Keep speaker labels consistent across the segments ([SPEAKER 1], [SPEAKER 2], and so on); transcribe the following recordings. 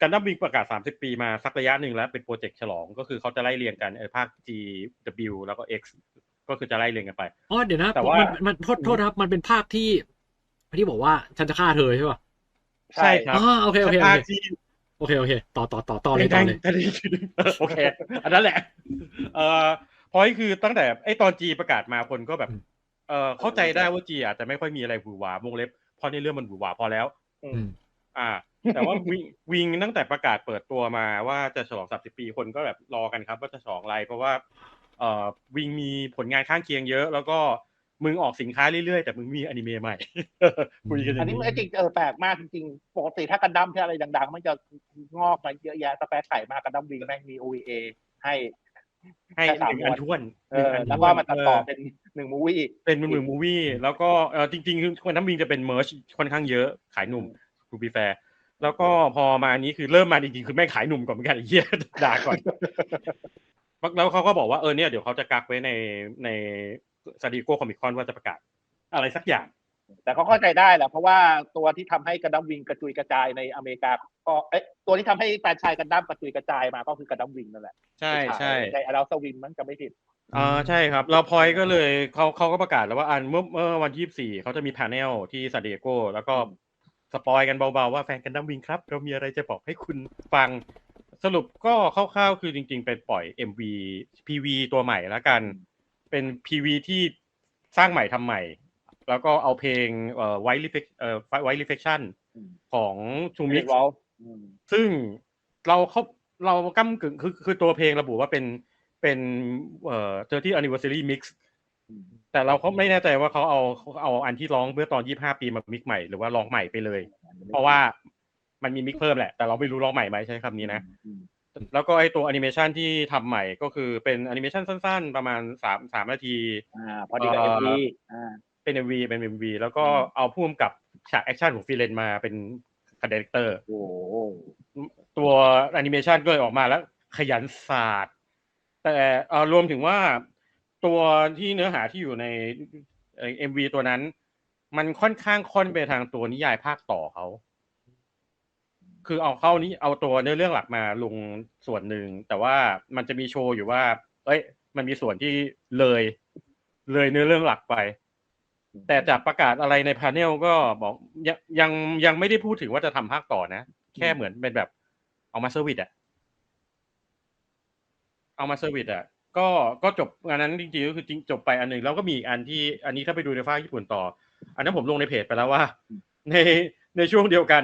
[SPEAKER 1] กันดั้มวิงประกาศ 30 ปีมาสักระยะหนึ่งแล้วเป็นโปรเจกต์ฉลองก็คือเขาจะไล่เรียงกันเออภาค G W แล้วก็ X ก็คือจะไล่เรียงกันไป
[SPEAKER 2] อ๋อเดี๋ยวนะ
[SPEAKER 1] แต่ว่า
[SPEAKER 2] นมันโทษโทษนะครับ มันเป็นภาคที่ที่บอกว่าฉันจะฆ่าเธอใช่ป่ะ
[SPEAKER 1] ใช่ครับ
[SPEAKER 2] อ๋อโอเคโอเคโอ
[SPEAKER 1] ภาค
[SPEAKER 2] เค
[SPEAKER 1] ที่
[SPEAKER 2] โอเคโอเค ต่อต่อต่อต่อเลยต่อเลย
[SPEAKER 1] โอเค อันนั้นแหละ เอ่อพอยคือตั้งแต่ไอตอนจีประกาศมาคนก็แบบ
[SPEAKER 2] อืม
[SPEAKER 1] เออเข้าใจได้ว่าจีอาจจะไม่ค่อยมีอะไรหวือหวาวงเล็บเพราะในเรื่องมันหวือหวาพอแล้ว
[SPEAKER 2] อืม
[SPEAKER 1] อ่า แต่ว่าวิงวิงตั้งแต่ประกาศเปิดตัวมาว่าจะฉลอง30ปีคนก็แบบรอกันครับ ว่าจะฉลองอะไรเพราะว่าเอ่อวิงมีผลงานข้างเคียงเยอะ แล้วก็มึงออกสินค้าเรื่อยๆ แต่มึงมีอนิเมะใหม่คุยกันอ
[SPEAKER 3] อัน
[SPEAKER 1] ย่าง
[SPEAKER 3] นี้
[SPEAKER 1] นี้
[SPEAKER 3] มันจริงเออแปลกมากจริงๆ ปกติถ้ากันดั้มที่อะไรดังๆ มันจะงอกมาเยอะแยะสแปรไก่มากกันดั้มวิงแม่งมี OVA ให้
[SPEAKER 1] ให้
[SPEAKER 3] แค่สาม
[SPEAKER 1] หนึ่งอัน
[SPEAKER 3] วัน
[SPEAKER 1] ท้วน
[SPEAKER 3] เอ
[SPEAKER 1] หนึ่ง
[SPEAKER 3] อ
[SPEAKER 1] อัน
[SPEAKER 3] แล้ว
[SPEAKER 1] ท้
[SPEAKER 3] ก็
[SPEAKER 1] วน
[SPEAKER 3] มาตัดต่อเป็นหนึ่งมูวี่
[SPEAKER 1] เป็นหนึ่งมูวี่แล้วก็เออจริงๆคือคนน้ำวิงจะเป็นเมอร์ชค่อนข้างเยอะขายหนุ่มทูบีแฟร์ แล้วก็พอมาอันนี้คือเริ่มมาจริงๆคือแม่งขายหนุ่มก่อนเหมือนกันไอ้เหี้ยด่าก่อนแล้วเขาก็บอกว่าเออเนี่ยเดี๋ยวเขาจะกักไว้ในในซาดิโกคอมิคอนว่าจะประกาศ อะไรสักอย่าง
[SPEAKER 3] แต่ก็เข้าใจได้แหละเพราะว่าตัวที่ทำให้กันดั้มวิงกระจุยกระจายในอเมริกา ก็เอ๊ะตัวที่ทำให้แฟรนไชายกันดั้มกระจุยกระจายมาก็คือกันดั้มวิงนั่นแหละ
[SPEAKER 1] ใช่ใช่
[SPEAKER 3] ในอดัลสวินมันจะไม่ผิด
[SPEAKER 1] อ่าใช่ครับ เราพอยก็เลยเขาเขาก็ประกาศแล้วว่าอันเมื่อเมื่อวันที่24เขาจะมีพาเนลที่ซาดิโกแล้วก็ สปอยกันเบาๆว่าแฟนกันดั้มวิงครับ เรามีอะไรจะบอกให้คุณฟัง สรุปก็คร่าวๆคือจริงๆเป็นปล่อย MV PV ตัวใหม่แล้วกัน เป็น PV ที่สร้างใหม่ทำใหม่ แล้วก็เอาเพลงเอ่อ White Reflect เอ่อ White Reflection
[SPEAKER 3] อืม
[SPEAKER 1] ของชูมิ
[SPEAKER 3] มิ
[SPEAKER 1] ก
[SPEAKER 3] กวอล
[SPEAKER 1] ซึ่งเราเขาเราก้ากึ่งคือคือตัวเพลงระบุว่าเป็นเป็นเอ่อ30 anniversary mix แต่เราเขาไม่แน่ใจว่าเขาเอาเขาเอาอันที่ร้องเมื่อตอน25ปีมามิกใหม่หรือว่าร้องใหม่ไปเลย เพราะว่ามันมีมิกเพิ่มแหละ แต่เราไม่รู้ร้องใหม่ไหมใช้คำนี้นะ แล้วก็ไอตัวแอนิเมชันที่ทำใหม่ก็คือเป็นแอนิเมชันสั้น ๆ ประมาณสามสามนาที
[SPEAKER 3] อ่าพอดีกับ
[SPEAKER 1] เอ่
[SPEAKER 3] เอ็
[SPEAKER 1] อ
[SPEAKER 3] มวีอ่า
[SPEAKER 1] เป็น MV เป็น MV แล้วก็
[SPEAKER 3] อืม
[SPEAKER 1] เอาพ่วงกับฉากแอคชั่นของฟิเลนมาเป็นคาแรคเตอร์
[SPEAKER 3] โอ้โห
[SPEAKER 1] ตัวแอนิเมชันก็เลยออกมาแล้ว ขยันศาสตร์แต่เอ่อรวมถึงว่า ตัวที่เนื้อหาที่อยู่ในเอ็มวีตัวนั้น มันค่อนข้างค่อนไปทางตัวนิยายภาคต่อเขา คือเอาเข้านี้เอาตัวเนื้อเรื่องหลักมาลงส่วนหนึ่ง แต่ว่ามันจะมีโชว์อยู่ว่า เอ้ย มันมีส่วนที่เลย เลยเนื้อเรื่องหลักไป แต่จากประกาศอะไรในพาเนลก็บอกยังยังยังไม่ได้พูดถึงว่าจะทำภาคต่อนะ แค่เหมือนเป็นแบบเอามาเซอร์วิสอะเอามาเซอร์วิสอะ ก็ก็จบงานนั้นจริงๆก็คือจริงจบไปอันหนึ่งแล้วก็มีอีกอันที่อันนี้ถ้าไปดูในภาคญี่ปุ่นต่อ อันนั้นผมลงในเพจไปแล้วว่า ในในช่วงเดียวกัน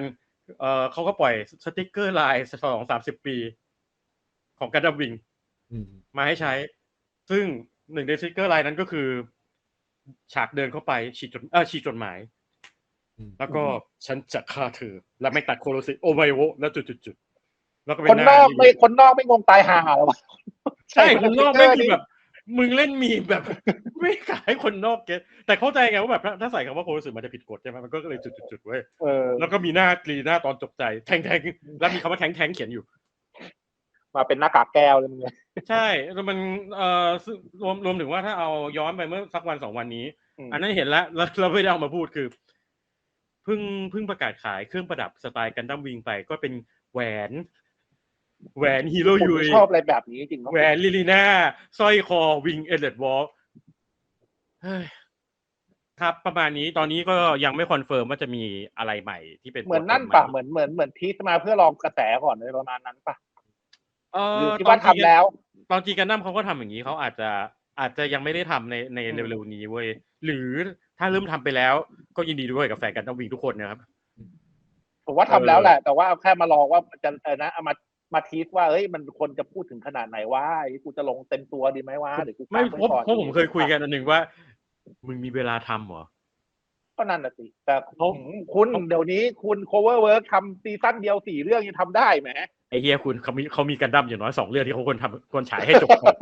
[SPEAKER 1] เอ่อเขาก็ปล่อยสติกเกอร์ลายฉลองสามสิบปี ของกันดัมวิง
[SPEAKER 2] อืม
[SPEAKER 1] มาให้ใช้ ซึ่งหนึ่งในสติกเกอร์ลายนั้นก็คือ ฉากเดินเข้าไปฉีกจดเออฉีกจดหมาย
[SPEAKER 2] อืม
[SPEAKER 1] แล้วก็ฉันจะฆ่าเธอ และไม่ตัดโคโรซิโอไมโวแล้วจุดๆๆแล้วก็เป็
[SPEAKER 3] คน
[SPEAKER 1] นห
[SPEAKER 3] นอก
[SPEAKER 1] ที่
[SPEAKER 3] ไม่คนนอกไม่งงตายห่าหรอวะ
[SPEAKER 1] ใช่คนนอกไม่
[SPEAKER 3] นี่
[SPEAKER 1] คือแบบ มึงเล่นมีแบบ ไม่ขายคนนอกเก็ตแต่เข้าใจไงว่าแบบถ้าถ้าใส่คำว่าโคโรซิมันจะผิดกฎใช่ไหมมันก็เลยจุดๆๆเว้ย
[SPEAKER 3] เออ
[SPEAKER 1] แล้วก็มีหน้ากรีหน้าตอนจบใจแทงแทงๆแล้วมีคำว่าแทงแทงๆเขียนอยู่
[SPEAKER 3] มาเป็นหน้ากากแก้วเลยมึงเนี่ย
[SPEAKER 1] ใช่แล้วมันเอ่อซึ่งรวมรวมถึงว่าถ้าเอาย้อนไปเมื่อสักวันสองวันนี้ อันนั้นเห็นแล้วแล้วเราไม่ได้เอามาพูดคือเพิ่งเพิ่งประกาศขายเครื่องประดับสไตล์กันดั้มวิงไปก็เป็นแหวน แหวนฮีโร่
[SPEAKER 3] ผม
[SPEAKER 1] ยุย
[SPEAKER 3] ชอบอะไรแบบนี้จริงๆเนอะ
[SPEAKER 1] แหวนลิลิน่าสร้อยคอวิงเอเลดวอลครับประมาณนี้ตอนนี้ก็ยังไม่คอนเฟิร์มว่าจะมีอะไรใหม่ที่เป็น
[SPEAKER 3] เหมือนนั่น
[SPEAKER 1] โปร
[SPEAKER 3] ปะ
[SPEAKER 1] แกรม
[SPEAKER 3] เหมือนเหมือนเหมือนทีสมาเพื่อลองกระแสก่อนเลยประมาณนั้นปะ
[SPEAKER 1] เอ
[SPEAKER 3] หรือ
[SPEAKER 1] อ
[SPEAKER 3] คิดว่า
[SPEAKER 1] ต
[SPEAKER 3] ทำ
[SPEAKER 1] อน
[SPEAKER 3] แล้ว
[SPEAKER 1] ตอนจีกันดั้มเขาก็ทำอย่างนี้เขาอาจจะอาจจะยังไม่ได้ทำในใน
[SPEAKER 3] อืม
[SPEAKER 1] เร็วๆนี้เว้ยหรือถ้าเริ่มทำไปแล้ว ก็ยินดีด้วยกับแฟนกันดั้มวิงทุกคนนะครับ
[SPEAKER 3] ผมว่าทำแล้วแหละ แต่ว่าเอาแค่มาลองว่ามันจะเออนะเอามา มาทีสว่าเอ้ยมันคนจะพูดถึงขนาดไหนว่ากูจะลงเต็มตัวดีไหมว่าหรือกู
[SPEAKER 1] ไม่
[SPEAKER 3] ค้าง
[SPEAKER 1] เพราะ
[SPEAKER 3] ว้ก่อน
[SPEAKER 1] เพราะผมเคยคุยกันอันหนึ่งว่า มึงมีเวลาทำเหรอ
[SPEAKER 3] ก็นั่นน่ะสิ แต่
[SPEAKER 1] เขา
[SPEAKER 3] หืมคุณเดี๋ยวนี้คุณ cover work ทำซีซั่นเดียวสี่เรื่องยังทำได้ไหม
[SPEAKER 1] ไอ้เฮียคุณเขามีเขามีกันดั้มอย่างน้อยสองเรื่องที่เขาควรทำควรฉายให้จบก่อน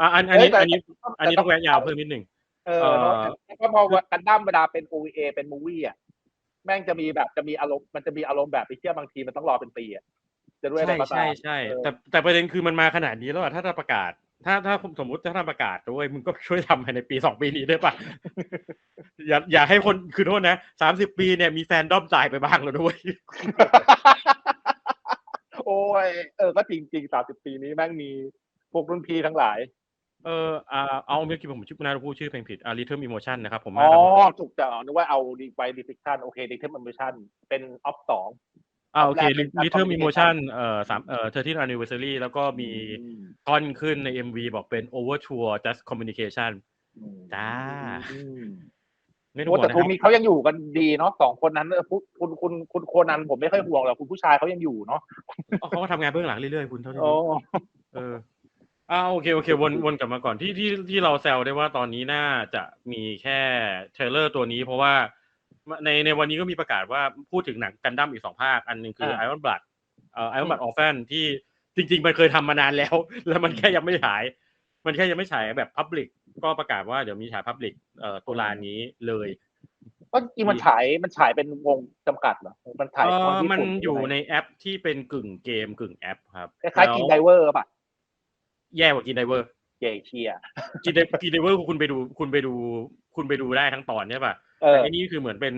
[SPEAKER 1] อะอันอันนี้
[SPEAKER 3] เอ้ยแต่
[SPEAKER 1] อันนี้ อันนี้ต้องแวะยาวเพิ่มนิดหนึ่ง
[SPEAKER 3] เออ
[SPEAKER 1] เอ่อ
[SPEAKER 3] แล้วก็พอกันดั้มเวลาเป็น OVA เป็นมูวี่อะแม่งจะมีแบบจะมีอารมณ์มันจะมีอารมณ์แบบไปเที่ยวบางทีมันต้องรอเป็นปีอะ จะด้วยอะไร
[SPEAKER 1] ใช่
[SPEAKER 3] ก็ตาม
[SPEAKER 1] ใช่ใช่
[SPEAKER 3] เออ
[SPEAKER 1] แต่แต่ประเด็นคือมันมาขนาดนี้แล้วอะถ้าจะประกาศ ถ้าถ้าสมมติถ้าทำประกาศด้วยมึงก็ช่วยทำภายในปีสองปีนี้ได้ปะอย่าอย่าให้คนคือโทษนะสามสิบปีเนี่ยมีแฟนด้อมตายไปบ้างแล้วด้วย
[SPEAKER 3] ยเออก็จริงจริงสามสิบปีนี้แม่งมีพวกรุ่นพี่ทั้งหลาย
[SPEAKER 1] เอออ่าเอาเมื่อกี้ผมชื่อน่าจะพูดชื่อเพลงผิดอ่า Rhythm Emotion นะครับผม
[SPEAKER 3] อ๋
[SPEAKER 1] มา
[SPEAKER 3] อ
[SPEAKER 1] ครับผม
[SPEAKER 3] ถูกจะนึกว่าเอาดีไปดิฟิชันโอเคดิเทมอิชันเป็นออฟสอง
[SPEAKER 1] อ่าโอเค
[SPEAKER 3] แรกเป็น
[SPEAKER 1] Rhythm
[SPEAKER 3] Communication
[SPEAKER 1] Emotion เอ่อสามเอ่อ13 anniversary แล้วก็มีท่อนขึ้นใน MV บอกเป็น Overture Just Communication จ้าไม่ต้อง
[SPEAKER 3] โอ้
[SPEAKER 1] ห่วง
[SPEAKER 3] แต่
[SPEAKER 1] นะค
[SPEAKER 3] ทู
[SPEAKER 1] รับ
[SPEAKER 3] มีเขายังอยู่กันดีเนาะสองคนนั้นเออคุณคุณคุณคุณโคนันผมไม่ค่อยห่วงหรอกคุณผู้ชายเขายังอยู่เนาะ
[SPEAKER 1] เขาก็ทำงานเบื้องหลังเรื่อยๆคุณเท่าที่
[SPEAKER 3] โอ้
[SPEAKER 1] รู้เอออ่าโอเคโอเควนวนกลับมาก่อนที่ที่ที่เราแซวได้ว่าตอนนี้น่าจะมีแค่เทรลเลอร์ตัวนี้เพราะว่า ในในวันนี้ก็มีประกาศว่าพูดถึงหนังกันดั้มอีกสองภาค อันหนึ่งคือ Iron Blood เอ่อ Iron Blood Orphan ที่จริง ๆ มันเคยทำมานานแล้ว แล้วมันแค่ยังไม่ฉาย มันแค่ยังไม่ฉายแบบ Public ก็ประกาศว่าเดี๋ยวมีฉาย Public เอ่อตุลานี้เลย
[SPEAKER 3] ก็จริงมันฉายมันฉายเป็นวงจำกัดเหรอ มันถ่าย
[SPEAKER 1] เอ
[SPEAKER 3] ตอน
[SPEAKER 1] อ
[SPEAKER 3] ญี่
[SPEAKER 1] มัน
[SPEAKER 3] ปุ่น
[SPEAKER 1] อยู่
[SPEAKER 3] ใช่ไหม
[SPEAKER 1] ในแอปที่เป็นกึ่งเกมกึ่งแอปครับ
[SPEAKER 3] คล้ายๆกินได
[SPEAKER 1] แล้ว
[SPEAKER 3] เวอร์ป่ะ
[SPEAKER 1] แย่กว่ากินไดเวอร์
[SPEAKER 3] เจเชีย
[SPEAKER 1] กินไดกินไดเวอร์คุณไปดูคุณไปดู คุณไปดูได้ทั้งตอนใช่ป่ะ
[SPEAKER 3] เอ
[SPEAKER 1] แต่
[SPEAKER 3] อ
[SPEAKER 1] อันนี้คือเหมือนเป็น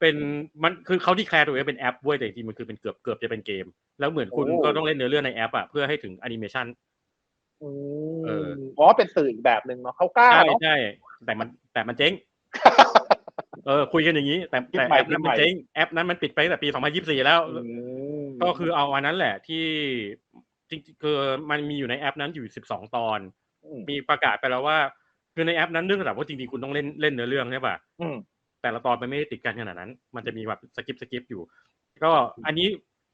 [SPEAKER 1] เป็นมันคือเขาที่แคร์ตัวเองเป็นแอปเว้ยแต่จริงๆมันคือเป็นเกือบเกือบจะเป็นเกม แล้วเหมือนคุณ
[SPEAKER 3] โอ้
[SPEAKER 1] ก็ต้องเล่นเนื้อเรื่องในแอปอะเพื่อให้ถึงแอนิเมชัน
[SPEAKER 3] อื
[SPEAKER 1] เออ
[SPEAKER 3] มอ๋อเป็นสื่ออีกแบบหนึ่งเนาะเขากล้า
[SPEAKER 1] ใช่
[SPEAKER 3] เนาะ
[SPEAKER 1] ใช่แต่มันแต่มันเจ๊งเออคุยกันอย่างนี้ แต่แต่
[SPEAKER 3] คิดใหม่
[SPEAKER 1] แอปนั้น
[SPEAKER 3] คิดใหม่
[SPEAKER 1] มันเจ๊งแอปนั้นมันปิดไปตั้งแต่ปี 2024 แล้ว
[SPEAKER 3] อืม
[SPEAKER 1] ก็คือเอาอันนั้นแหละที่จริงๆคือมันมีอยู่ในแอปนั้นอยู่ 12 ตอน
[SPEAKER 3] ม
[SPEAKER 1] มีประกาศไปแล้วว่า คือในแอปนั้นเรื่องระดับว่าจริงๆคุณต้องเล่นเล่นเนื้อเรื่องใช่ป่ะ
[SPEAKER 3] อืม
[SPEAKER 1] แต่ละตอนมันไม่ได้ติดกันขนาดนั้น มันจะมีแบบสกิปสกิปอยู่ ก็อันนี้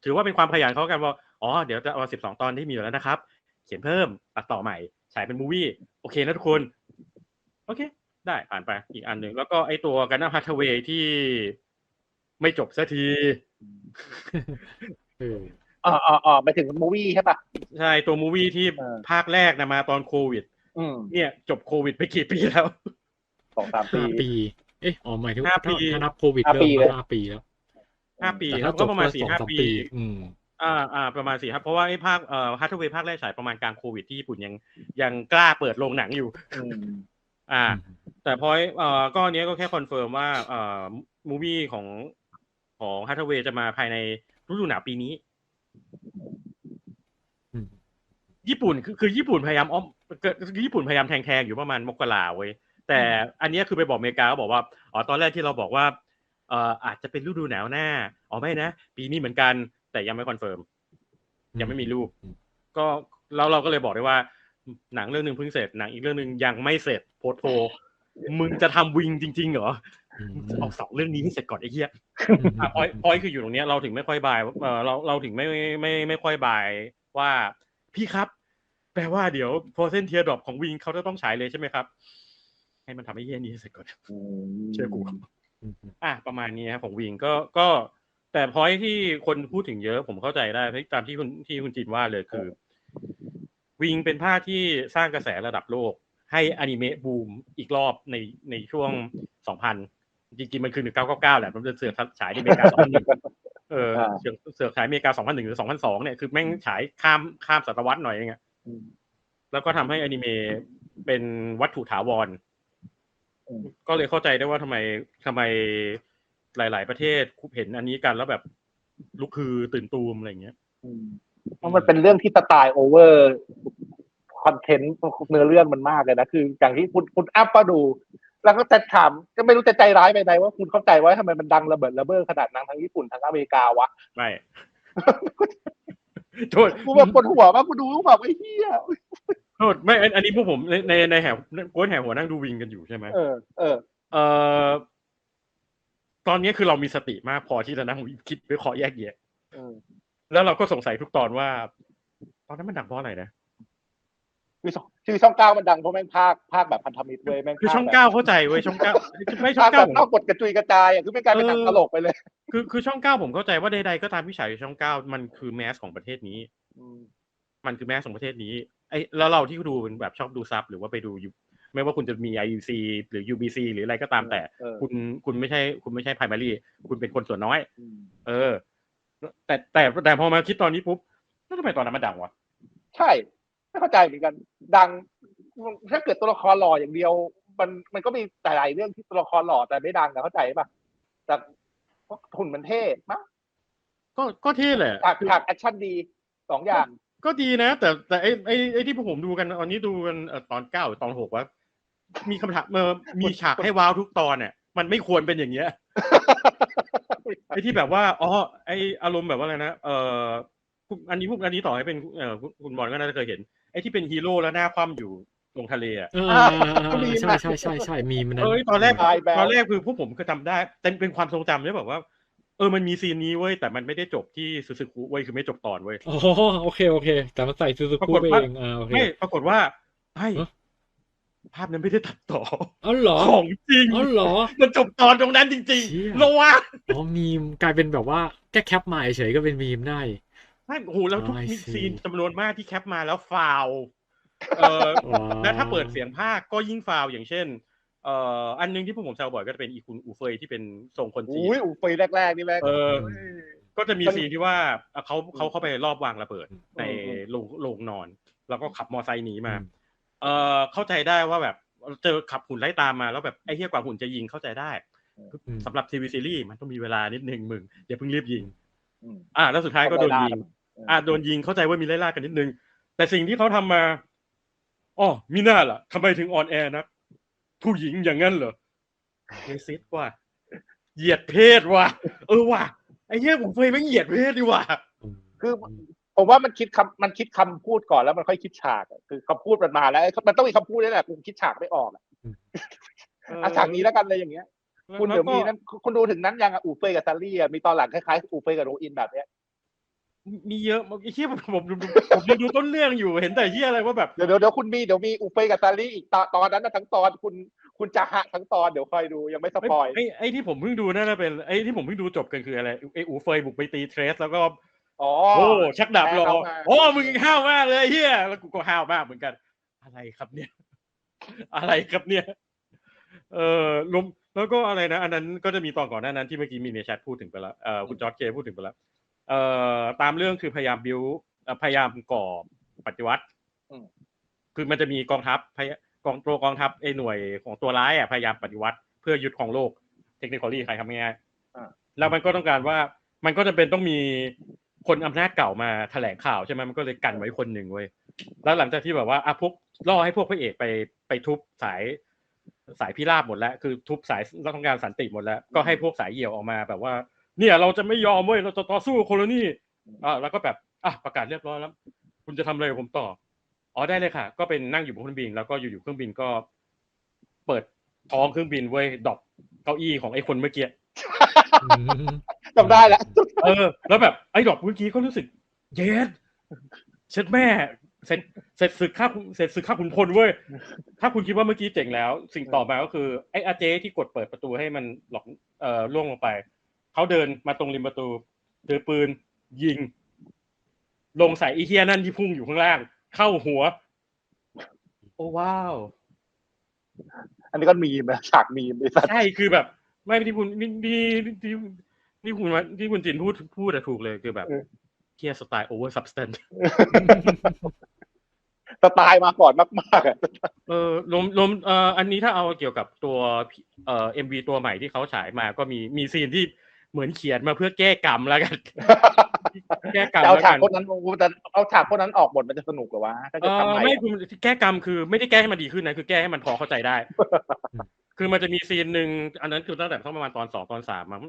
[SPEAKER 1] ถือว่าเป็นความขยันเขากันว่าอ๋อเดี๋ยวจะเอาสิบสองตอนที่มีอยู่แล้วนะครับ เขียนเพิ่มตัดต่อใหม่ฉายเป็นมูวี่โอเคนะทุกคน โอเค ได้ผ่านไปอีกอันหนึ่งแล้วก็ไอตัวกันนัมฮัตเวย์ที่ไม่จบสักที
[SPEAKER 2] เออ
[SPEAKER 3] อ๋ออ๋ออ๋อไปถึงมูวี่ใช่ป่ะ
[SPEAKER 1] ใช่ตัวมูวี่ที่
[SPEAKER 3] เออ
[SPEAKER 1] ภาคแรกนะมาตอนโควิด
[SPEAKER 3] อืม
[SPEAKER 1] เนี่ยจบโควิดไปกี่ปีแล้ว
[SPEAKER 3] สองสามปี
[SPEAKER 2] ห้าปี เอ๊ะอ๋อหมายถึง
[SPEAKER 1] ห้า
[SPEAKER 2] ถ้า
[SPEAKER 1] ปี
[SPEAKER 2] ถ้านับโควิด
[SPEAKER 3] ห้า
[SPEAKER 2] เริ่
[SPEAKER 3] ปี
[SPEAKER 2] ม
[SPEAKER 3] เลย
[SPEAKER 2] มาห้าปีแล้ว
[SPEAKER 1] ห้าปี
[SPEAKER 2] แต่
[SPEAKER 1] ครั
[SPEAKER 2] ถ้า
[SPEAKER 1] บ
[SPEAKER 2] จ
[SPEAKER 1] ก็
[SPEAKER 2] บ
[SPEAKER 1] ประมาณ
[SPEAKER 2] ก็
[SPEAKER 1] สี่
[SPEAKER 2] สอง
[SPEAKER 1] ห้า
[SPEAKER 2] สาม
[SPEAKER 1] ปี
[SPEAKER 2] ปีอืม
[SPEAKER 1] อ่าอ่าประมาณสี่ครับเพราะว่าไอ้ภาคเอ่อฮัตเวย์ภาคแรกฉายประมาณกลางโควิดที่ญี่ปุ่นยังยังกล้าเปิดโรงหนังอยู่
[SPEAKER 3] อืม
[SPEAKER 1] อ่า แต่พอเอ่อก็อันเนี้ยก็แค่คอนเฟิร์มว่าเอ่อมูวี่ของของฮัตเวย์จะมาภายในฤดูหนาวปีนี้
[SPEAKER 2] อืม
[SPEAKER 1] ญี่ปุ่นคือคือญี่ปุ่นพยายามอ้อมเกิดคือญี่ปุ่นพยายามแทงๆอยู่ประมาณมกราเว้ยแต่อันเนี้ยคือไปบอกอเมริกาก็บอกว่าอ๋อตอนแรกที่เราบอกว่าเอ่ออาจจะเป็นฤดูหนาวหน้าอ๋อไม่นะ ปีนี้เหมือนกัน แต่ยังไม่คอนเฟิร์มยังไม่มีรูป
[SPEAKER 2] อืม
[SPEAKER 1] ก็แล้วเราก็เลยบอกได้ว่า หนังเรื่องหนึ่งเพิ่งเสร็จหนังอีกเรื่องหนึ่งยังไม่เสร็จโพสโพมึงจะทำวิงจริง ๆ เหรอ
[SPEAKER 2] อืม
[SPEAKER 1] เอาสองเรื่องนี้ให้เสร็จก่อนไอ้เหี้ยอะพอยพอยคืออยู่ตรงเนี้ยเราถึงไม่ค่อยบายเออเราเราถึงไม่ไม่ไม่ไม่ค่อยบายว่าพี่ครับ แปลว่าเดี๋ยวโพเซนเทียดรอปของวิงเขาจะต้องฉายเลยใช่ไหมครับ ให้มันทำให้เหี้ยนี้ให้เสร็จก่อนเชื่อกู
[SPEAKER 2] อืม
[SPEAKER 1] อะประมาณนี้ครับของวิงก็ก็แต่พอยที่คนพูดถึงเยอะผมเข้าใจได้ตามที่คุณที่คุณจินว่าเลยคือ วิงเป็นภาคที่สร้างกระแสระดับโลก ให้อนิเมะบูมอีกรอบในในช่วง2000จริงๆมันคือ1999แหละมันจะเสือกฉายในอเมริกา2001เออ
[SPEAKER 3] อ่า
[SPEAKER 1] เสือกเสือกฉายอเมริกา2001หรือ2002เนี่ยคือแม่งฉายข้ามข้ามศตวรรษหน่อยเองอะ
[SPEAKER 3] อืม
[SPEAKER 1] แล้วก็ทำให้อนิเมะเป็นวัตถุถาวร
[SPEAKER 3] อืม
[SPEAKER 1] ก็เลยเข้าใจได้ว่าทำไมทำไมหลาย ๆ ประเทศเห็นอันนี้กันแล้วแบบลุกคือตื่นตูมอะไรอย่างเงี้ย
[SPEAKER 3] อืมเพราะมันเป็นเรื่องที่สไตล์โอเวอร์คอนเทนต์เนื้อเรื่องมันมากเลยนะ คือ อย่างที่คุณคุณอัพก็ดู แล้วก็จะถามก็ไม่รู้จะใจร้ายไปไหนว่าคุณเข้าใจว่าทำไมมันดังระเบิดระเบ้อขนาดนั้นทั้งญี่ปุ่นทั้งอเมริกาวะ
[SPEAKER 1] ไม่ โทษ
[SPEAKER 3] กูแบบปวดหัวมากกูดูแบบไอ้เหี้ย
[SPEAKER 1] โทษไม่อันอันนี้พวกผมในในในแถวก้นแถวหัวนั่งดูวิงกันอยู่ใช่ไหม
[SPEAKER 3] เออเออ
[SPEAKER 1] เอ่อตอนนี้คือเรามีสติมากพอที่จะนั่งคิดวิเคราะห์แยกแยะ
[SPEAKER 3] เออ
[SPEAKER 1] แล้วเราก็สงสัยทุกตอนว่า ตอนนั้นมันดังเพราะอะไรนะ
[SPEAKER 3] คือช่องคือช่องเก้ามันดังเพราะแม่งภาคภาคแบบพันธมิตรเว้ยแม่ง
[SPEAKER 1] คือช่อง
[SPEAKER 3] ภแบบ
[SPEAKER 1] เก้าเข้าใจเว้ยช่องเก้าไม่ช่อ
[SPEAKER 3] ภางคแบ
[SPEAKER 1] เก้า
[SPEAKER 3] บนอกกฎกระจุยกระจายอะคือไม่กลายเป็นหนัง
[SPEAKER 1] เออ
[SPEAKER 3] ตลกไปเลย
[SPEAKER 1] คือคือช่องเก้าผมเข้าใจว่าใดๆก็ตามที่ฉายอยู่ช่องเก้ามันคือแมสของประเทศนี้
[SPEAKER 3] อืม
[SPEAKER 1] มันคือแมสของประเทศนี้ไอ้แล้วเราที่ดูเป็นแบบชอบดูซับหรือว่าไปดูยูไม่ว่าคุณจะมี IUC หรือ UBC หรืออะไรก็ตามแต่
[SPEAKER 3] เออ
[SPEAKER 1] คุณคุณไม่ใช่คุณไม่ใช่ primary คุณเป็นคนส่วนน้อย
[SPEAKER 3] อืม
[SPEAKER 1] เออ แต่แต่แต่พอมาคิดตอนนี้ปุ๊บแล้วทำไมตอนนั้นมันดังวะ
[SPEAKER 3] ใช่ ไม่เข้าใจเหมือนกัน ดังถ้าเกิดตัวละครหล่ออย่างเดียว มันมันก็มีหลายๆเรื่องที่ตัวละครหล่อแต่ไม่ดังนะเข้าใจป่ะแต่เพราะหุ่นมันเท่มั้ง
[SPEAKER 1] ก็ก็เท่แหละ
[SPEAKER 3] ฉากฉากแอคชั่นดีสองอย่าง
[SPEAKER 1] ก็ดีนะ แต่แต่ไอ้ไอ้ไอ้ที่พวกผมดูกันตอนนี้ดูกันเอ่อตอนเก้าหรือตอนหกว่า มีคำถามเออมีฉากให้ว้าวทุกตอนเนี่ยมันไม่ควรเป็นอย่างเงี้ยไอ้ที่แบบว่าอ๋อไอ้อารมณ์แบบว่าอะไรนะเออคุณอันนี้พวกอันนี้ต่อให้เป็นเออคุณคุณบอลก็น่าจะเคยเห็นไอ้ที่เป็นฮีโร่แล้วหน้าคว่ำอยู่ลงทะเลอะ
[SPEAKER 2] เออ
[SPEAKER 3] อ่า
[SPEAKER 2] ใช่ใช่ใช่ใช่มีมันนั้น
[SPEAKER 1] เอ้ยตอนแรก
[SPEAKER 3] ตายแบบ
[SPEAKER 1] ตอนแรกคือพวกผมก็จำได้แต่เป็นความทรงจำเนี่ยแบบว่า เออมันมีซีนนี้เว้ยแต่มันไม่ได้จบที่ซูซูคุเว้ยคือไม่จบตอนเว้ย
[SPEAKER 2] โอ้โอเคโอเค แต่มันใส่ซูซู
[SPEAKER 1] ปรา
[SPEAKER 2] กุ
[SPEAKER 1] กฏ
[SPEAKER 2] ไป
[SPEAKER 1] ว่า
[SPEAKER 2] เองอ่าโอเค
[SPEAKER 1] ไม่ปรากฏว่าไอ้
[SPEAKER 2] ฮะ
[SPEAKER 1] ภาพนั้นไม่ได้ตัดต่อ
[SPEAKER 2] อ๋อเหรอ
[SPEAKER 1] ของจริง
[SPEAKER 2] อ๋อเหรอ
[SPEAKER 1] มันจบตอนตรงนั้นจริง
[SPEAKER 2] เชี่ย
[SPEAKER 1] ๆระวัง
[SPEAKER 2] อ๋อมีมกลายเป็นแบบว่าแค่แคปมาเฉยๆก็เป็นมีมได้
[SPEAKER 1] ไม่โอ้โหแล้วทุก
[SPEAKER 2] อ๋อ I
[SPEAKER 1] มี
[SPEAKER 2] see
[SPEAKER 1] ซีนจำนวนมากที่แคปมาแล้วฟาวล์เออ
[SPEAKER 2] ว้าว
[SPEAKER 1] และถ้าเปิดเสียงภาคก็ยิ่งฟาวล์อย่างเช่นเอ่ออันหนึงที่พวกผมแซวบ่อยก็จะเป็นอีคุณอูเฟยที่เป็นทรงคนจีน
[SPEAKER 3] อุ้ยอูไฟแรกๆ นี่แม่ง
[SPEAKER 1] เออ
[SPEAKER 3] โอ้ย
[SPEAKER 1] ก็จะมี
[SPEAKER 3] มัน
[SPEAKER 1] ซีนที่ว่าเขาเขาเข้าไปรอบวางระเบิดใน
[SPEAKER 3] อืม
[SPEAKER 1] โรงโรงนอน แล้วก็ขับมอไซค์หนีมา
[SPEAKER 2] อืม
[SPEAKER 1] เออเข้าใจได้ว่าแบบเจอขับหุ่นไล่ตามมาแล้วแบบไอ้เหี้ยกว่าหุ่นจะยิงเข้าใจได้
[SPEAKER 2] อืม
[SPEAKER 1] สำหรับทีวีซีรีส์มันต้องมีเวลานิดนึงมึงอย่าเพิ่งรีบยิง
[SPEAKER 3] อืม
[SPEAKER 1] อ่าแล้วสุดท้ายก็โดนยิง อ่าโดนยิงเข้าใจว่ามีไล่ล่ากันนิดนึง แต่สิ่งที่เขาทำมาอ๋อมีหน้าล่ะทำไมถึงออนแอร์นะผู้หญิงอย่างนั้นเหรอเรซิสว่ะเหยียดเพศว่ะเออว่ะไอ้เหี้ยผมเคยไม่งเหยียดเพศดีว่ะ
[SPEAKER 3] คือผมว่ามันคิดคำมันคิดคำพูดก่อนแล้วมันค่อยคิดฉากอะคือคำพูดมันมาแล้วมันต้องมีคำพูดนี่แหละกูคิดฉากไม่ออกอะ
[SPEAKER 1] เออ
[SPEAKER 3] อะฉากนี้แล้วกันเลยอย่างเงี้ย คุณ
[SPEAKER 1] แล้ว
[SPEAKER 3] เดี๋ยว
[SPEAKER 1] ก็
[SPEAKER 3] มีนั้นคุณดูถึงนั้นยังอะอูเฟยกับซารี่อะมีตอนหลังคล้ายๆอูเฟยกับโรอินแบบเนี้ย
[SPEAKER 1] มีเยอะไอ้เหี้ยผมผมผมผมยังดูต้นเรื่องอยู่เห็นแต่เหี้ยอะไรว่าแบบ
[SPEAKER 3] เดี๋ยวเดี๋ยวเดี๋ยวคุณมีเดี๋ยวมีอูเฟยกับซารี่อีกตอนตอนนั้นนะทั้งตอนคุณคุณจะหะทั้งตอนเดี๋ยวคอยดูยังไม่สปอย
[SPEAKER 1] ไอ้ไอ้ที่ผมเพิ่งดูน่าจะเป็นไอ้ที่ผมเพิ่งดูจบกันคืออะไรไอ้อูเฟยบุกไปตีเทรสแล้วก็
[SPEAKER 3] อ๋อ
[SPEAKER 1] โอ้ชักดาบรอ
[SPEAKER 3] แพ้เขามา
[SPEAKER 1] โอ้มึงห้าวมากเลยเฮียแล้วกูก็ห้าวมากเหมือนกัน อะไรครับเนี่ย อะไรครับเนี่ย เออรวมแล้วก็อะไรนะ อันนั้นก็จะมีตอนก่อนหน้านั้นที่เมื่อกี้มีในแชทพูดถึงไปแล้วเออคุณจอร์ดเคพูดถึงไปแล้ว เอ่อตามเรื่องคือพยายามบิวพยายามก่อปฏิวัติ
[SPEAKER 3] อืม
[SPEAKER 1] คือมันจะมีกองทัพพยกองตัวกองทัพไอ้หน่วยของตัวร้ายอะพยายามปฏิวัติเพื่อยึดของโลก เทคนิคอลี่ใครทำง่ายๆ
[SPEAKER 3] อ่า
[SPEAKER 1] แล้วมันก็ต้องการว่ามันก็จะเป็นต้องมีคนอำนาจเก่ามาแถลงข่าวใช่ไหมมันก็เลยกันไว้คนหนึ่งเว้ยแล้วหลังจากที่แบบว่าอะพวกล่อให้พวกพระเอกไปไปทุบสายสายพิราบหมดแล้ว คือทุบสายเราต้องการสันติหมดแล้ว ก็ให้พวกสายเหี่ยวออกมาแบบว่า เนี่ย เราจะไม่ยอมเว้ยเราจะต่อสู้กับโคโลนีอ่าแล้วก็แบบอะประกาศเรียบร้อยแล้ว คุณจะทำอะไรกับผมต่ออ๋อได้เลยค่ะ ก็เป็นนั่งอยู่บนเครื่องบิน แล้วก็อยู่ๆเครื่องบินก็ เปิดท้องเครื่องบินเว้ยดรอปเก้าอี้ของไอ้คนเมื่อกี้
[SPEAKER 3] จำได้แล้ว
[SPEAKER 1] เออแล้วแบบไอ้ดอกเมื่อกี้ก็รู้สึก เย็ดเช็ดแม่ เสร็จเสร็จศึกข้าเสร็จศึกข้าขุนพลเว้ยถ้าคุณคิดว่าเมื่อกี้เจ๋งแล้ว สิ่งต่อมาก็คือไอ้อาเจที่กดเปิดประตูให้มันหลอกเอ่อล่วงลงไป เขาเดินมาตรงริมประตูถือปืนยิง ลงใส่อีเทียนั่นที่พุ่งอยู่ข้างล่าง เข้าหัว โอ้ว้าว
[SPEAKER 3] อันนี้ก็มีมนะฉากมีมไอ้สัส
[SPEAKER 1] ใช่คือแบบ ไม่ที่คุณนี่นี่ที่ที่คุณว่าที่คุณจินพูดพูดอะถูกเลยคือแบบเทียสไตล์โอเวอร์ซับสแตน
[SPEAKER 3] สไตล์มาก่อนมากๆอะ
[SPEAKER 1] เออรวมรวมเอ่ออันนี้ถ้าเอาเกี่ยวกับตัวเอ่อเอ็มวีตัวใหม่ที่เขาฉายมาก็มีมีซีนที่ เหมือนเขียนมาเพื่อแก้กรรมแล้วกัน แก้กรรม
[SPEAKER 3] จะเอา
[SPEAKER 1] แล้ว
[SPEAKER 3] ฉา
[SPEAKER 1] กั
[SPEAKER 3] ก
[SPEAKER 1] น
[SPEAKER 3] พวกนั้นแต่เอาฉากพวกนั้นออกหมดมันจะสนุกเหรอวะถ้า
[SPEAKER 1] เอ
[SPEAKER 3] เกิดทำ
[SPEAKER 1] อ
[SPEAKER 3] ใหม่
[SPEAKER 1] ไม่
[SPEAKER 3] อะ
[SPEAKER 1] คือแก้กรรมคือไม่ได้แก้ให้มันดีขึ้นนะคือแก้ให้มันพอเข้าใจได้ คือมันจะมีซีนหนึ่งอันนั้นคือตั้งแต่ประมาณตอนสองตอนสามมั้ง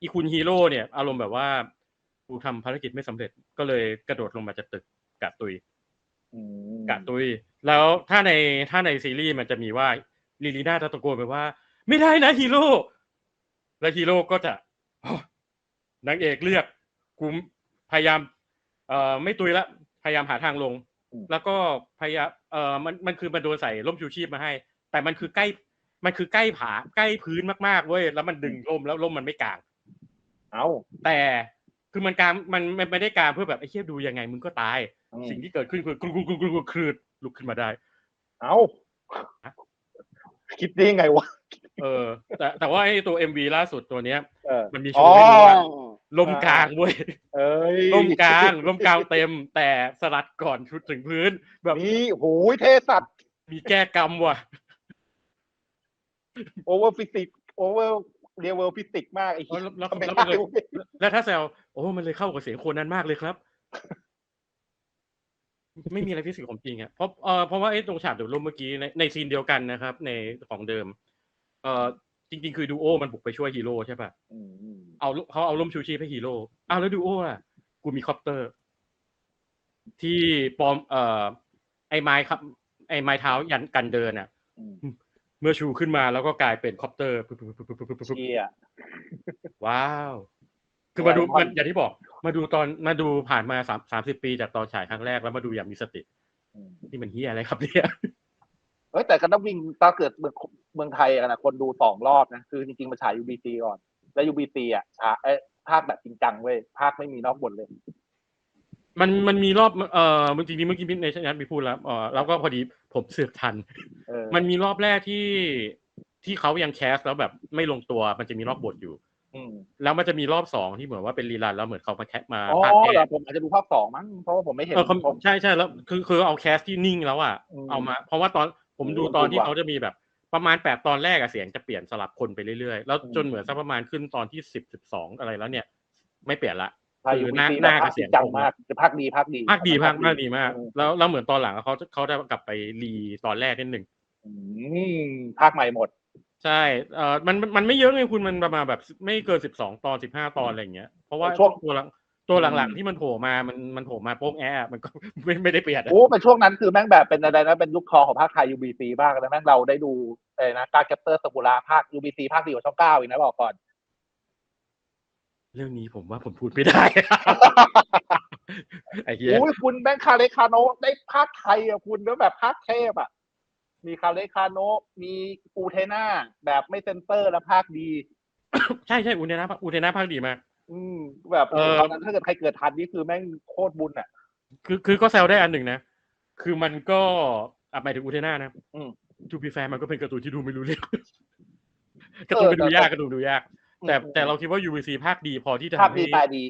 [SPEAKER 1] อีคุณฮีโร่เนี่ย อารมณ์แบบว่ากูทำภารกิจไม่สำเร็จก็เลยกระโดดลงมาจากตึกกะตุย
[SPEAKER 3] อืม
[SPEAKER 1] กะตุย แล้วถ้าในถ้าในซีรีส์มันจะมีว่าลิลีน่าจะตะโกนไปว่า ไม่ได้นะฮีโร่แล้วฮีโร่ก็จะอ๋อ นางเอกเลือกกูพยายาม เอ่อไม่ตุยละพยายามหาทางลง แล้วก็พยายามเอ่อมันมันคือมันโดนใส่ร่มชูชีพมาให้ แต่มันคือใกล้ มันคือใกล้ผาใกล้พื้นมากๆเว้ยแล้วมันดึงร่มแล้วร่มมันไม่กลาง
[SPEAKER 3] เอา
[SPEAKER 1] แต่คือมันกลางมันมันไม่ได้กลางเพื่อแบบไอ้เชี่ยดูยังไงมึงก็ตาย
[SPEAKER 3] อืม
[SPEAKER 1] สิ่งที่เกิดขึ้นคือกรุกรุกรุกรุกรุกคลืดลุกขึ้นมาได้
[SPEAKER 3] เอาคิดได้ยังไงวะ
[SPEAKER 1] เออ แต่แต่ว่าไอ้ตัว MV ล่าสุดตัวเนี้ย
[SPEAKER 3] เออ
[SPEAKER 1] มันมีโช
[SPEAKER 3] อ๋อ
[SPEAKER 1] ว์ให้ดูว่าลมกลางเว้ย
[SPEAKER 3] เอ้ย
[SPEAKER 1] ลมกลางลมกลางเต็ม แต่สลัดก่อนชุดถึงพื้น แบบ
[SPEAKER 3] นี่โหยเทสัตว์
[SPEAKER 1] มีแก้กรรมว่ะ
[SPEAKER 3] โอเวอร์ฟิสิกโอเวอร์เรียเวอร์ฟิสิกมากไอ้
[SPEAKER 1] แล้วแล้ว
[SPEAKER 3] ทำไม่
[SPEAKER 1] แล้ว
[SPEAKER 3] ได้
[SPEAKER 1] มันเลยแล้วถ้าแซวโอ้มันเลยเข้ากับเสียงโคนนั้นมากเลยครับ ไม่มีอะไรพิเศษของจริงอะเพราะเออเพราะว่าไอ้ตรงฉากเดือดร่มเมื่อกี้ในในซีนเดียวกันนะครับ ในของเดิม เออจริง ๆ คือดูโอมันบุกไปช่วยฮีโร่ใช่ปะ
[SPEAKER 3] อืมอืม
[SPEAKER 1] เอาเขาเอาร่มชูชีพให้ฮีโร่อ้าวแล้วดูโออะ กูมีคอปเตอร์ ที่ปลอม เอ่อ ไอ้ไม้ครับ ไอ้ไม้เท้ายันกันเดินอะ
[SPEAKER 3] อืม
[SPEAKER 1] เมื่อชูขึ้นมาแล้วก็กลายเป็นคอปเตอร์ปุ๊บปุ๊บปุ๊บปุ๊บปุ๊บปุ๊บ
[SPEAKER 3] เชี่ย
[SPEAKER 1] ว้าว คือมาดู
[SPEAKER 3] ไว้
[SPEAKER 1] มันอย่างที่บอก มาดูตอนมาดูผ่านมาสามสามสิบปีจากตอนฉายครั้งแรกแล้วมาดูอย่างมีสติ
[SPEAKER 3] อืม
[SPEAKER 1] นี่มันเฮียอะไรครับเนี่ย
[SPEAKER 3] เฮ้ยแต่ก็ต้องวิ่งตอนเกิดเมืองเมืองไทยอะนะคนดูสองรอบนะคือจริงๆมันฉาย UBC ก่อน แล้ว UBC อะฉายเอ้ยภาคแบบจริงจังเว้ยภาคไม่มีนอกบทเลย
[SPEAKER 1] มันมันมีรอบเอ่อจริงๆเมื่อกี้ในชั้นมีพูดแล้วเออแล้วก็พอดีผมเสือกทัน
[SPEAKER 3] เออ
[SPEAKER 1] มันมีรอบแรกที่ที่เขายังแคสแล้วแบบไม่ลงตัวมันจะมีรอบบทอยู่
[SPEAKER 3] อืม
[SPEAKER 1] แล้วมันจะมีรอบสองที่เหมือนว่าเป็นรีลันแล้วเหมือนเขามาแคสมา
[SPEAKER 3] อ๋อ
[SPEAKER 1] ภาคแย
[SPEAKER 3] เหรอกผมอาจจะดูภาคสองมั้งเพราะว่าผมไม่เห็น
[SPEAKER 1] เออเขา
[SPEAKER 3] ผม
[SPEAKER 1] ใช่ใช่แล้วคือคือเอาแคสที่นิ่งแล้วอะ
[SPEAKER 3] อืม
[SPEAKER 1] เอามา เพราะว่าตอน ผม
[SPEAKER 3] อืม
[SPEAKER 1] ดูตอนที่
[SPEAKER 3] ว่ะ
[SPEAKER 1] เขาจะมีแบบประมาณแปดตอนแรกอะเสียงจะเปลี่ยนสลับคนไปเรื่อยๆ แล้ว
[SPEAKER 3] อืม
[SPEAKER 1] จนเหมือนสักประมาณขึ้นตอนที่สิบสิบสองอะไรแล้วเนี่ย ไม่เปลี่ยนละ
[SPEAKER 3] ใช่
[SPEAKER 1] คือ
[SPEAKER 3] UBC
[SPEAKER 1] หน้า
[SPEAKER 3] แบบ
[SPEAKER 1] หน้ากับ
[SPEAKER 3] ภาค
[SPEAKER 1] เสี
[SPEAKER 3] จ
[SPEAKER 1] ย
[SPEAKER 3] ริ
[SPEAKER 1] ง
[SPEAKER 3] งจัง
[SPEAKER 1] ตรง
[SPEAKER 3] มากจะภาคดีภาคดี
[SPEAKER 1] ภาคดีภาคภาคดีมาก
[SPEAKER 3] อืม
[SPEAKER 1] แล้วแล้วเหมือนตอนหลังเขาเขาจะกลับไปรีตอนแรกนิดหนึ่ง
[SPEAKER 3] อืมภาคใหม่หมด
[SPEAKER 1] ใช่เออมันมันมันไม่เยอะไงคุณมันประมาณแบบไม่เกินสิบสองตอนสิบห้าตอนอะไรอย่างเงี้ยเพราะว่า
[SPEAKER 3] ช่วง
[SPEAKER 1] ตัวหลัง ตัวหลัง
[SPEAKER 3] อืม
[SPEAKER 1] ๆที่มันโผล่มา มันมันโผล่มาโป้งแอะมันก็ไม่ไม่ได้เปลี่ยนอะ
[SPEAKER 3] โอ้เป็นช่วงนั้นคือแม่งแบบเป็นอะไรนะ เป็นยุคทองของภาคไทย UBC บ้างนะแม่งเราได้ดูเอ้นะการแคปเตอร์สกุลาภาค UBC ภาคดีกว่าช่องเก้าอีกนะบอกก่อน
[SPEAKER 1] เรื่องนี้ผมว่าผมพูดไม่ได้ไอ้เหี้ย
[SPEAKER 3] โอ้ยคุณแม่งคาเลคาโนะได้ภาคไทยอะคุณแล้วแบบภาคเทพอะ มีคาเลคาโนะมีอูเทนาแบบไม่เซนเซอร์และภาคดี
[SPEAKER 1] ใช่ใช่อุเทนะอุเทนะภาคดีมาก
[SPEAKER 3] อืมแบบ
[SPEAKER 1] เออ
[SPEAKER 3] ตอนนั้นถ้าเกิดใครเกิดทันนี่คือแม่งโคตรบุญอะ
[SPEAKER 1] คือคือก็แซวได้อันหนึ่งนะ คือมันก็อะหมายถึงอุเทนานะ
[SPEAKER 3] อืม
[SPEAKER 1] ทูพีแฟมันก็เป็นการ์ตูนที่ดูไม่รู้เรื่องการ์ตูนไปดูยากการ์ตูนดูยาก แต่แต่เราคิดว่า UVC ภาคดีพอที่จะ
[SPEAKER 3] ภาค
[SPEAKER 1] ทำ
[SPEAKER 3] ดี
[SPEAKER 1] ให้
[SPEAKER 3] แปลดี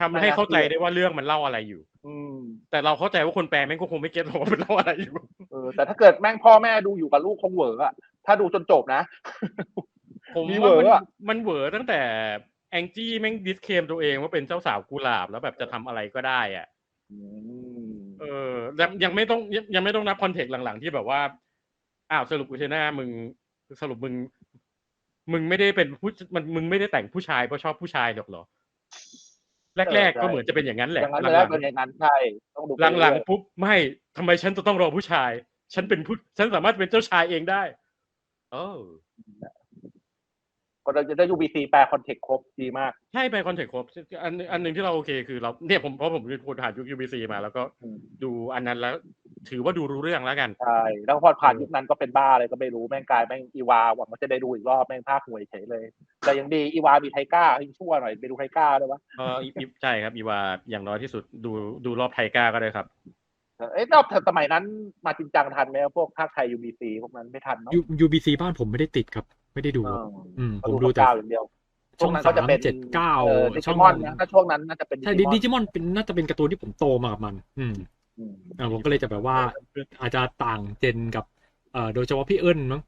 [SPEAKER 1] ทำให้เข้าใจได้ว่าเรื่องมันเล่าอะไรอยู่
[SPEAKER 3] อืม
[SPEAKER 1] แต่เราเข้าใจว่าคนแปลแม่งก็คงไม่เก็ตหรอกว่ามันเล่าอะไรอยู่
[SPEAKER 3] เออ แต่ถ้าเกิดแม่งพ่อแม่ดูอยู่กับลูกคงเหวออะถ้าดูจนจบนะ
[SPEAKER 1] ผม
[SPEAKER 3] มี
[SPEAKER 1] ว่า
[SPEAKER 3] เหว
[SPEAKER 1] มัน
[SPEAKER 3] ออะ
[SPEAKER 1] มันเหวอตั้งแต่ แองจี้แม่งดิสเคมตัวเองว่าเป็นเจ้าสาวกุหลาบแล้วแบบจะทำอะไรก็ได้อะ
[SPEAKER 3] อืม
[SPEAKER 1] เออยังยังไม่ต้องยังยังไม่ต้องนับคอนเทกต์หลังๆ ที่แบบว่า อ้าวสรุปอุเทนามึงสรุปมึง มึงไม่ได้เป็นผู้มันมึงไม่ได้แต่งผู้ชายเพราะชอบผู้ชายหรอกเหรอ แรกๆก็เหมือนจะเป็นอย่างนั้นแห
[SPEAKER 3] อ
[SPEAKER 1] ละ
[SPEAKER 3] ย่างนั้น
[SPEAKER 1] ห
[SPEAKER 3] แล้
[SPEAKER 1] ลั
[SPEAKER 3] ว
[SPEAKER 1] ง
[SPEAKER 3] เป็นอย่างนั้นใช่ต้องดู
[SPEAKER 1] ๆ
[SPEAKER 3] ไป
[SPEAKER 1] หลัง
[SPEAKER 3] เรื่อย
[SPEAKER 1] ๆปุ๊บไม่ทำไมฉันจะต้องรอผู้ชาย ฉันเป็นผู้ฉันสามารถเป็นเจ้าชายเองได้โอ้
[SPEAKER 3] ๆ ก็เราจะได้ UBC แปลคอนเทกต์ครบดีมาก
[SPEAKER 1] ใช่ไปคอนเทกต์ครบอันอันหนึ่งที่เราโอเคคือเราเนี่ยผมเพราะผมพูดผ่านยุค UBC มาแล้วก็
[SPEAKER 3] อืม
[SPEAKER 1] ดูอันนั้นแล้ว ถือว่าดูรู้เรื่องแล้วกัน
[SPEAKER 3] ใช่แล้วพอผ่าน
[SPEAKER 1] เออ
[SPEAKER 3] ยุคนั้นก็เป็นบ้าเลยก็ไม่รู้แม่งกลายแม่งอีวาหวังว่าจะได้ดูอีกรอบแม่งภาคห่วยเฉยเลย แต่ยังดีอีวามีไทก้ายังชั่วหน่อยไปดูไทก้าด้วยวะ
[SPEAKER 1] เอออีอีใช่ครับอีวาอย่างน้อยที่สุดดูดูรอบไทก้าก็ได้ครับ
[SPEAKER 3] เอ้ยรอบสมัยนั้นมาจริงจังทันไหมพวกภาคไทย UBC พวกนั้นไม่ทันเนาะ
[SPEAKER 2] ยู UBC บ้านผมไม่ได้ติดครับ ไม่ได้ดู
[SPEAKER 3] เออ
[SPEAKER 2] อืม
[SPEAKER 3] ก็
[SPEAKER 2] ผม
[SPEAKER 3] ดู
[SPEAKER 2] ดู
[SPEAKER 3] ช่อง
[SPEAKER 2] แต่
[SPEAKER 3] เก้าอย่างเดียวช่วงนั้นก็จะเป็น
[SPEAKER 2] ช่องสามเจ็ดเก้า
[SPEAKER 3] ดิ
[SPEAKER 2] ช่
[SPEAKER 3] จิ
[SPEAKER 2] อง
[SPEAKER 3] มอนนะถ้าช่วงนั้นน่าจะเป็น
[SPEAKER 2] ใช่ดิจิมอนเป็นน่าจะเป็นการ์ตูนที่ผมโตมากับมัน อืม
[SPEAKER 3] อืม
[SPEAKER 2] อ่าผมก็เลยจะแบบว่าอาจจะต่างเจนกับเอ่อโดยเฉพาะพี่เอิญมั้ง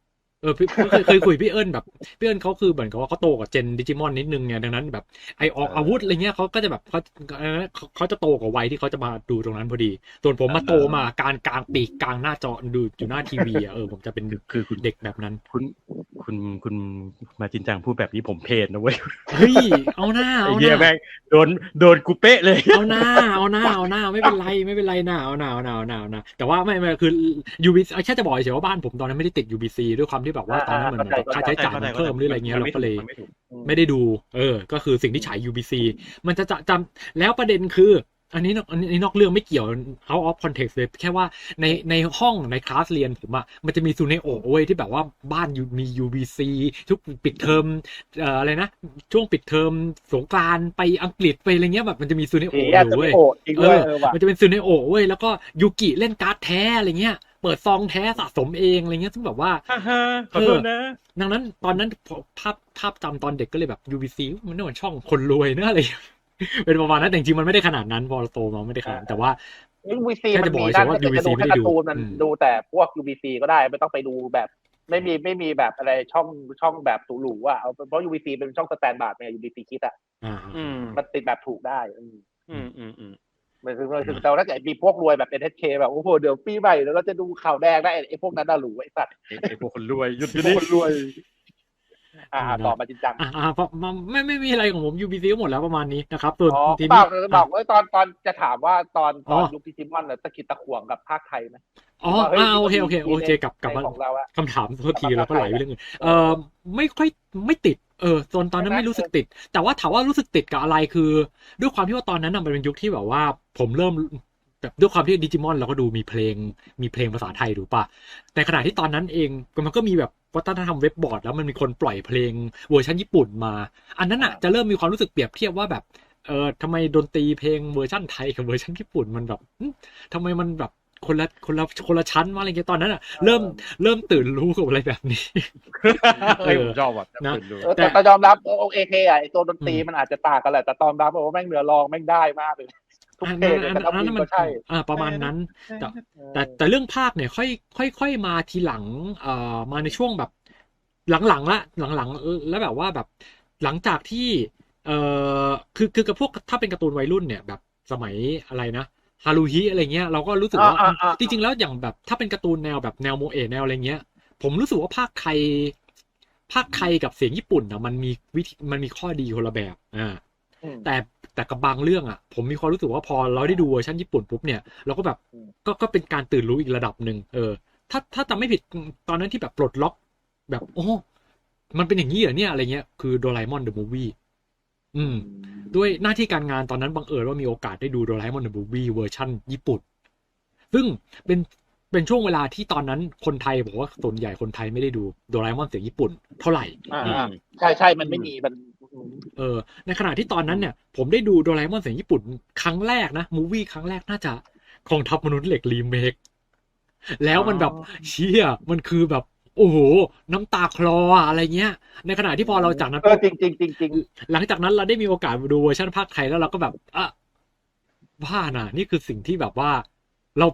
[SPEAKER 2] เออพี่เคยเคยคุยพี่เอิญแบบพี่เอิญเขาคือเหมือนกับว่าเขาโตกับเจนดิจิมอนนิดนึงไงดังนั้นแบบไอออกอาวุธอะไรเงี้ยเขาก็จะแบบเขาเขาเขาจะโตกว่าวัยที่เขาจะมาดูตรงนั้นพอดีส่วนผมมาโตมาการกลางปีกกลางหน้าจอดูอยู่หน้าทีวีอะเออผมจะเป็น
[SPEAKER 1] คือคุณ
[SPEAKER 2] เด็กแบบนั้น
[SPEAKER 1] คุณคุณคุณมาจินจังพูดแบบนี้ผมเพจนะเว้ย
[SPEAKER 2] เฮ้ยเอาหน้า
[SPEAKER 1] ไอ้
[SPEAKER 2] เอาห
[SPEAKER 1] เหี้ย
[SPEAKER 2] น้า
[SPEAKER 1] แม่งโดนโดนกูเป๊ะเลย
[SPEAKER 2] เอาหน้าเอาหน้าเอาหน้าไม่เป็นไรไม่เป็นไรหน้าเอาหน้าเอาหน้าเอาหน้าเอาหน้าแต่ว่าไม่ไม่คือ UBC แค่จะบอกเฉยๆว่าบ้านผมตอนนั้นไม่ได้ติด UBC ด้วยความที่แบบว่าตอนนั้นมันเหมือนกับค่าใช้จ่ายมันเพิ่มหรืออะไรเงี้ยเราก็เลย
[SPEAKER 1] มันไม่ถูก
[SPEAKER 2] ไม่ได้ดู เออ ก็คือสิ่งที่ฉาย UBC มันจะจะจำแล้วประเด็นคือ อันนี้นอกอันนี้นอกเรื่องไม่เกี่ยว out of context เลยแค่ว่าในในห้องในคลาสเรียนผมอะมันจะมีซูเนโอะเว้ยที่แบบว่าบ้านอยู่มี UBC ทุกปิดเทอมเอ่ออะไรนะ ช่วงปิดเทอมสงกรานต์ไปอังกฤษไปอะไรเงี้ยแบบมันจะมีซูเน
[SPEAKER 3] ที
[SPEAKER 2] โอะ
[SPEAKER 3] แอ
[SPEAKER 2] อ
[SPEAKER 3] ด
[SPEAKER 2] ยู่
[SPEAKER 3] จะ
[SPEAKER 2] เว้
[SPEAKER 3] ไม่
[SPEAKER 2] ย
[SPEAKER 3] โอดจริงด้วยเออว่ะ
[SPEAKER 2] มันจะเป็นซูเนโอะเว้ยแล้วก็ยูกิเล่นการ์ดแท้อะไรเงี้ย เปิดซองแท้สะสมเองอะไรเงี้ยซึ่งแบบว่า
[SPEAKER 1] ฮ่าฮ่าขอโทษนะ
[SPEAKER 2] ดังนั้นตอนนั้นภาพภาพจำตอนเด็กก็เลยแบบ UBC มันน่าเหมือนช่องคนรวยเนอะอะไรอย่างเงี้ยเป็นประมาณนั้นแต่จริงๆมันไม่ได้ขนาดนั้นพอเราโตมาไม่ได้ขนาดนั้นแต่ว่า
[SPEAKER 3] UBC
[SPEAKER 2] แค่
[SPEAKER 3] มัน
[SPEAKER 2] จะบอก
[SPEAKER 3] มี
[SPEAKER 2] เฉ
[SPEAKER 3] ด้ายน
[SPEAKER 2] ๆว่า
[SPEAKER 3] ถ้าเกิดจะ
[SPEAKER 2] UBC
[SPEAKER 3] ดู
[SPEAKER 2] ไม่
[SPEAKER 3] แค่
[SPEAKER 2] ได้
[SPEAKER 3] การ์ตูน
[SPEAKER 2] ดู
[SPEAKER 3] มัน
[SPEAKER 2] อืม
[SPEAKER 3] ดูแต่พวก UBC ก็ได้ไม่ต้องไปดูแบบไม่มีไม่มีแบบอะไรช่องช่องแบบหรูๆอะเอาเพราะ UBC เป็นช่องสแตนดาร์ดไง UBC คิดอะ
[SPEAKER 2] อ่า
[SPEAKER 1] อืม
[SPEAKER 3] มันติดแบบถูกได้ อืม
[SPEAKER 1] อืมอืมอื ม
[SPEAKER 3] หมายถึงหมายถึงแต่ว่าถ้าเกิดมีพวกรวยแบบ NHK แบบโอ้โหเดี๋ยวปีใหม่แล้วก็จะดูข่าวแดงได้ไอ้ไอ้พวกนั้นน่ะหรูไอ้สัตว์
[SPEAKER 1] ไอ้ไอ้พวกคนรวยหยุดอยู่
[SPEAKER 3] พว
[SPEAKER 1] นี่
[SPEAKER 3] กคนรวย อ่าต่อมาจริงจัง
[SPEAKER 2] อ่าอ่าเพราะมันไม่ไม่มีอะไรของผม UBC ก็หมดแล้วประมาณนี้นะครับส่วน
[SPEAKER 3] อ๋อ
[SPEAKER 2] ที
[SPEAKER 3] เป
[SPEAKER 2] นี้
[SPEAKER 3] ล่าบอกว่าตอนตอนจะถามว่าตอนตอน
[SPEAKER 2] อ๋อ
[SPEAKER 3] ยุคดิจิมอนน่ะตะกิดตะขวงกับภาคไทยไหม
[SPEAKER 2] อ๋อ
[SPEAKER 3] ว่าเฮ้ย
[SPEAKER 2] อ่าโอเค
[SPEAKER 3] มัน
[SPEAKER 2] โอเค
[SPEAKER 3] มี
[SPEAKER 2] โอเคกลับกลับ
[SPEAKER 3] ใน
[SPEAKER 2] มา
[SPEAKER 3] ของเราอะ
[SPEAKER 2] คำถามโทษทีแล้วก็ไหลไปเรื่องอื่นเออไม่ค่อยไม่ติด เออตอนตอนนั้น
[SPEAKER 3] ใช่ไหม
[SPEAKER 2] ไม่รู้สึกติด แต่ว่าถามว่ารู้สึกติดกับอะไรคือ ด้วยความที่ว่าตอนนั้นน่ะมันเป็นยุคที่แบบว่า ผมเริ่มแบบด้วยความที่ดิจิมอนเราก็ดูมีเพลงมีเพลงภาษาไทยถูกปะแต่ขณะที่ตอนนั้นเองมันก็มีแบบวัฒนธรรมเว็บบอร์ดแล้วมันมีคนปล่อยเพลงเวอร์ชันญี่ปุ่นมา อันนั้นอะจะเริ่มมีความรู้สึกเปรียบเทียบว่าแบบเออทำไมดนตรีเพลงเวอร์ชันไทยกับเวอร์ชันญี่ปุ่นมันแบบหึทำไมมันแบบ คนละคนละคนละชั้นวะอะไรเงี้ยตอนนั้นอะเริ่มเริ่มตื่นรู้กับอะไรแบบนี้
[SPEAKER 1] เฮ้ยผมชอบว่ะ
[SPEAKER 2] นะ
[SPEAKER 1] ตื่นดู
[SPEAKER 3] เออแต่
[SPEAKER 2] แต่
[SPEAKER 3] แต่ยอมรับโอเคอะไอตัวดนตรี
[SPEAKER 2] อืม
[SPEAKER 3] มันอาจจะต่างกันแหละแต่ตอนรับว่าแม่งเนื้อร้องแม่งได้มากเลยทุก
[SPEAKER 2] อัน
[SPEAKER 3] เพล
[SPEAKER 2] นั้
[SPEAKER 3] ง
[SPEAKER 2] น
[SPEAKER 3] เลย
[SPEAKER 2] อัน
[SPEAKER 3] แต่
[SPEAKER 2] นั้น
[SPEAKER 3] ละ
[SPEAKER 2] อัน
[SPEAKER 3] เพล
[SPEAKER 2] นั้น
[SPEAKER 3] ง
[SPEAKER 2] มัน
[SPEAKER 3] ก็ใช่
[SPEAKER 2] อ่าประมาณนั้น แต่แต่แต่เรื่องภาคเนี่ยค่อยค่อยค่อยมาทีหลังเอ่อมาในช่วงแบบ หลังๆละหลังๆเออแล้วแบบว่าแบบ หลังจากที่เอ่อคือคือกับพวกถ้าเป็นการ์ตูนวัยรุ่นเนี่ยแบบสมัยอะไรนะ ฮารุฮิอะไรเงี้ยเราก็รู้สึกว่า
[SPEAKER 3] อ่าอ่าอ่า
[SPEAKER 2] จริงๆแล้วอย่างแบบถ้าเป็นการ์ตูนแนวแบบแนวโมเอะแนวอะไรเงี้ย ผมรู้สึกว่าภาคไทยภาคไทยกับเสียงญี่ปุ่นอะมันมีวิธีมันมีข้อดีคนละแบบอ่า
[SPEAKER 3] อืม
[SPEAKER 2] แต่แต่กับบางเรื่องอะ ผมมีความรู้สึกว่าพอเราได้ดูเวอร์ชันญี่ปุ่นปุ๊บเนี่ยเราก็แบบ
[SPEAKER 3] อืม
[SPEAKER 2] ก็ก็เป็นการตื่นรู้อีกระดับหนึ่งเออ ถ้าถ้าจำไม่ผิดตอนนั้นที่แบบปลดล็อก แบบโอ้มันเป็นอย่างนี้เหรอเนี่ยอะไรเงี้ยคือโดราเอมอนเดอะมูฟวี่ อืม ด้วยหน้าที่การงานตอนนั้นบังเอิญว่ามีโอกาสได้ดูโดราเอมอนเดอะมูฟวี่เวอร์ชันญี่ปุ่น ซึ่งเป็นเป็นช่วงเวลาที่ตอนนั้นคนไทยบอกว่าส่วนใหญ่คนไทยไม่ได้ดูโดราเอมอนเสียงญี่ปุ่นเท่าไหร่
[SPEAKER 3] อ่า
[SPEAKER 1] อื
[SPEAKER 3] อ่ามใช่ใช่มันไม่มีมัน
[SPEAKER 2] เออ ในขณะที่ตอนนั้นเนี่ย ผมได้ดูโดราเอมอนเสียงญี่ปุ่น ครั้งแรกนะมูวี่ครั้งแรกน่าจะของทัพมนุษย์เหล็กรีเมคแล้วมันแบบเชี่ยมันคือแบบ โอ้โหน้ำตาคลออะอะไรเงี้ย ในขณะที่พอเราจากนั้น
[SPEAKER 3] เออจริงจริงจริงจริง
[SPEAKER 2] หลังจากนั้นเราได้มีโอกาสดูเวอร์ชันภาคไทยแล้วเราก็แบบอะว่านะนี่คือสิ่งที่แบบว่า เรา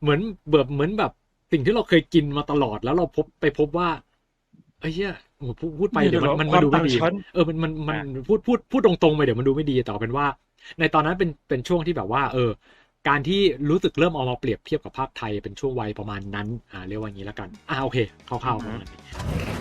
[SPEAKER 2] เหมือนแบบเหมือนแบบสิ่งที่เราเคยกินมาตลอดแล้วเราพบไปพบว่าไอ้เหี้ยโอ้โหพูดพูดไปเดี๋ยวมันมันมันดูไม่ดี
[SPEAKER 1] ความต่างชั้น
[SPEAKER 2] เออมันมันมันพูดพูดพูดตรงๆไปเดี๋ยวมันดูไม่ดีแต่เอาเป็นว่า ในตอนนั้นเป็นเป็นช่วงที่แบบว่า เออ การที่รู้สึกเริ่มเอามาเปรียบเทียบกับภาคไทยเป็นช่วงวัยประมาณนั้นอ่าเรียกว่างี้แล้วกันอ่าโอเคคร่าวๆประมาณนี้